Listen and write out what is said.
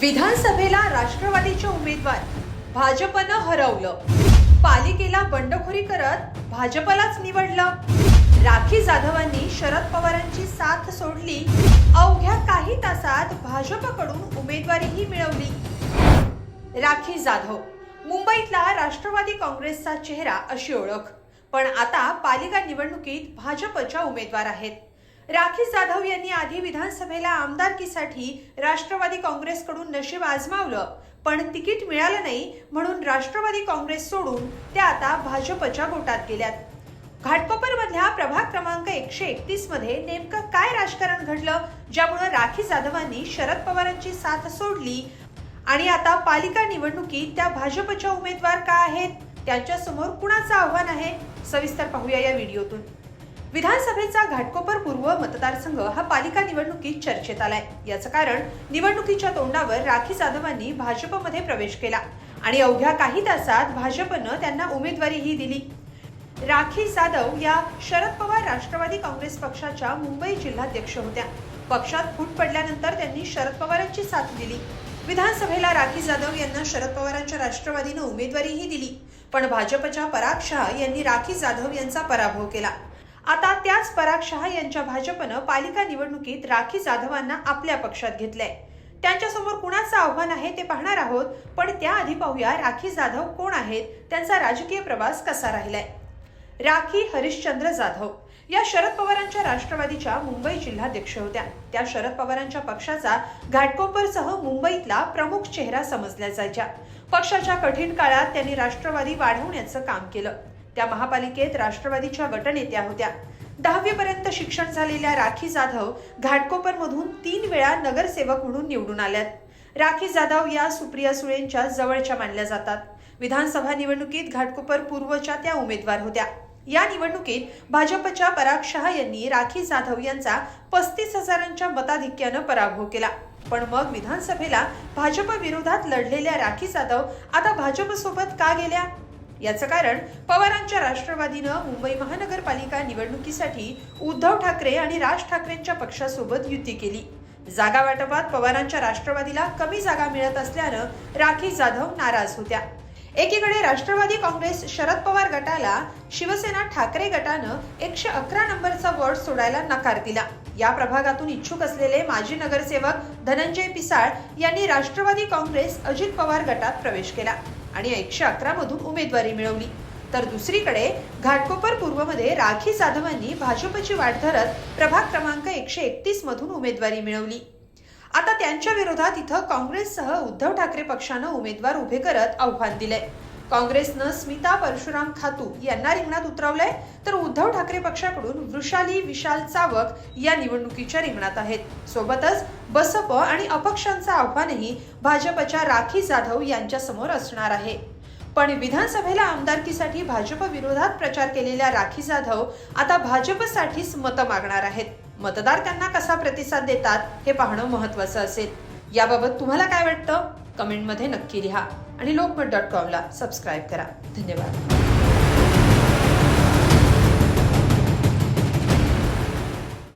विधानसभेला राष्ट्रवादीचे उमेदवार भाजपनं हरवलं. पालिकेला बंडखोरी करत भाजपलाच निवडलं. राखी जाधवांनी शरद पवारांची साथ सोडली. अवघ्या काही तासात भाजपकडून उमेदवारीही मिळवली. राखी जाधव मुंबईतला राष्ट्रवादी काँग्रेसचा चेहरा अशी ओळख. पण आता पालिका निवडणुकीत भाजपच्या उमेदवार आहेत. राखी जाधव यांनी आधी विधानसभेला आमदारकीसाठी राष्ट्रवादी काँग्रेसकडून नशीब आजमावलं पण तिकीट मिळालं नाही म्हणून राष्ट्रवादी काँग्रेस सोडून त्या आता भाजपच्या गोटात गेल्यात. घाटपपरमधल्या प्रभाग क्रमांक एकशे एकतीसमध्ये नेमकं काय राजकारण घडलं ज्यामुळं राखी जाधवांनी शरद पवारांची साथ सोडली? आणि आता पालिका निवडणुकीत त्या भाजपच्या उमेदवार का आहेत? त्यांच्यासमोर कुणाचं आव्हान आहे? सविस्तर पाहूया या व्हिडिओतून. विधानसभेचा घाटकोपर पूर्व मतदारसंघ हा पालिका निवडणुकीत चर्चेत आलाय. याचं कारण निवडणुकीच्या तोंडावर राखी जाधवांनी भाजपमध्ये प्रवेश केला आणि अवघ्या काही तासात भाजपनं त्यांना उमेदवारीही दिली. राखी जाधव या शरद पवार राष्ट्रवादी काँग्रेस पक्षाच्या मुंबई जिल्हाध्यक्ष होत्या. पक्षात फूट पडल्यानंतर त्यांनी शरद पवारांची साथ दिली. विधानसभेला राखी जाधव यांना शरद पवारांच्या राष्ट्रवादीनं उमेदवारीही दिली. पण भाजपच्या पराग शहा यांनी राखी जाधव यांचा पराभव केला. आता त्याच पराग शहा यांच्या भाजपनं पालिका निवडणुकीत राखी जाधवांना आपल्या पक्षात घेतलंय. त्यांच्यासमोर कुणाचं आव्हान आहे ते पाहणार आहोत पण त्याआधी पाहूया राखी जाधव कोण आहेत त्यांचा राजकीय प्रवास कसा राहिलाय. राखी हरिश्चंद्र जाधव. या शरद पवारांच्या राष्ट्रवादीच्या मुंबई जिल्हाध्यक्ष होत्या. त्या शरद पवारांच्या पक्षाचा घाटकोपरसह मुंबईतला प्रमुख चेहरा समजल्या जायच्या. पक्षाच्या कठीण काळात त्यांनी राष्ट्रवादी वाढवण्याचं काम केलं. त्या महापालिकेत राष्ट्रवादीच्या गटनेत्या होत्या. दहावीपर्यंत शिक्षण झालेल्या राखी जाधव घाटकोपर मधून तीन वेळा नगरसेवक म्हणून निवडून आल्यात. राखी जाधव या सुप्रिया सुळेंच्या जवळच्या मानल्या जातात. विधानसभा निवडणुकीत घाटकोपर पूर्वच्या त्या उमेदवार होत्या. या निवडणुकीत भाजपच्या पराग शहा यांनी राखी जाधव यांचा पस्तीस हजारांच्या मताधिक्यानं पराभव केला. पण मग विधानसभेला भाजप विरोधात लढलेल्या राखी जाधव आता भाजपसोबत का गेल्या? याचं कारण पवारांच्या राष्ट्रवादीनं मुंबई महानगरपालिका निवडणुकीसाठी उद्धव ठाकरे आणि राज ठाकरेंच्या पक्षासोबत युती केली. जागा वाटपात पवारांच्या राष्ट्रवादीला कमी जागा मिळत असल्यानं राखी जाधव नाराज होत्या. एकीकडे राष्ट्रवादी काँग्रेस शरद पवार गटाला शिवसेना ठाकरे गटानं एकशे अकरा नंबरचा वॉर्ड सोडायला नकार दिला. या प्रभागातून इच्छुक असलेले माजी नगरसेवक धनंजय पिसाळ यांनी राष्ट्रवादी काँग्रेस अजित पवार गटात प्रवेश केला. आणि एकशे अकरा मधून उमेदवारी मिळवली. तर दुसरीकडे घाटकोपर पूर्वमध्ये राखी जाधवांनी भाजपची वाट धरत प्रभाग क्रमांक एकशे एकतीस मधून उमेदवारी मिळवली. आता त्यांच्या विरोधात इथं काँग्रेससह उद्धव ठाकरे पक्षानं उमेदवार उभे करत आव्हान दिलंय. काँग्रेसनं स्मिता परशुराम खातू यांना रिंगणात उतरवलंय तर उद्धव ठाकरे पक्षाकडून वृषाली विशाल चावक या निवडणुकीच्या रिंगणात आहेत. सोबतच बसप आणि अपक्षांचं आव्हानही भाजपच्या राखी जाधव यांच्या समोर असणार आहे. पण विधानसभेला आमदारकीसाठी भाजप विरोधात प्रचार केलेल्या राखी जाधव आता भाजपसाठीच मतं मागणार आहेत. मतदार त्यांना कसा प्रतिसाद देतात हे पाहणं महत्वाचं असेल. याबाबत तुम्हाला काय वाटतं? कमेंटमध्ये नक्की लिहा. आणि लोकमत डॉट कॉमला सबस्क्राईब करा. धन्यवाद.